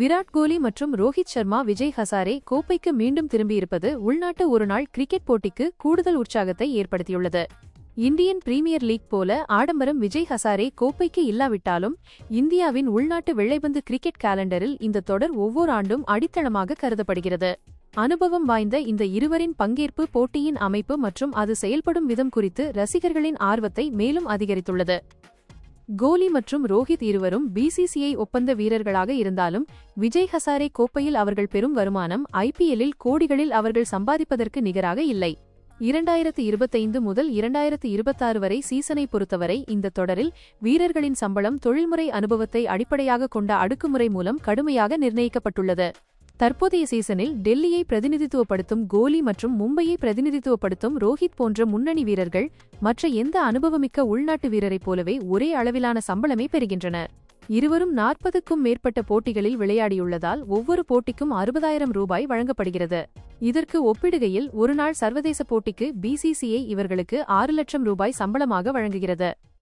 விராட் கோலி மற்றும் ரோஹித் சர்மா விஜய் ஹசாரே கோப்பைக்கு மீண்டும் திரும்பியிருப்பது உள்நாட்டு ஒருநாள் கிரிக்கெட் போட்டிக்கு கூடுதல் உற்சாகத்தை ஏற்படுத்தியுள்ளது. இந்தியன் பிரீமியர் லீக் போல ஆடம்பரம் விஜய் ஹசாரே கோப்பைக்கு இல்லாவிட்டாலும் இந்தியாவின் உள்நாட்டு வெள்ளைபந்து கிரிக்கெட் காலண்டரில் இந்த தொடர் ஒவ்வொரு ஆண்டும் அடித்தளமாக கருதப்படுகிறது. அனுபவம் வாய்ந்த இந்த இருவரின் பங்கேற்பு போட்டியின் அமைப்பு மற்றும் அது செயல்படும் விதம் குறித்து ரசிகர்களின் ஆர்வத்தை மேலும் அதிகரித்துள்ளது. கோலி மற்றும் ரோஹித் இருவரும் பிசிசிஐ ஒப்பந்த வீரர்களாக இருந்தாலும் விஜய் ஹசாரே கோப்பையில் அவர்கள் பெறும் வருமானம் ஐபிஎல்லில் கோடிகளில் அவர்கள் சம்பாதிப்பதற்கு நிகராக இல்லை. இரண்டாயிரத்து இருபத்தைந்து முதல் இரண்டாயிரத்து இருபத்தாறு வரை சீசனை பொறுத்தவரை இந்த தொடரில் வீரர்களின் சம்பளம் தொழில்முறை அனுபவத்தை அடிப்படையாக கொண்ட அடுக்குமுறை மூலம் கடுமையாக நிர்ணயிக்கப்பட்டுள்ளது. தற்போதைய சீசனில் டெல்லியை பிரதிநிதித்துவப்படுத்தும் கோலி மற்றும் மும்பையை பிரதிநிதித்துவப்படுத்தும் ரோஹித் போன்ற முன்னணி வீரர்கள் மற்ற எந்த அனுபவமிக்க உள்நாட்டு வீரரைப் போலவே ஒரே அளவிலான சம்பளமே பெறுகின்றனர். இருவரும் நாற்பதுக்கும் மேற்பட்ட போட்டிகளில் விளையாடியுள்ளதால் ஒவ்வொரு போட்டிக்கும் அறுபதாயிரம் ரூபாய் வழங்கப்படுகிறது. இதற்கு ஒப்பிடுகையில் ஒருநாள் சர்வதேச போட்டிக்கு பிசிசிஐ இவர்களுக்கு ஆறு லட்சம் ரூபாய் சம்பளமாக வழங்குகிறது.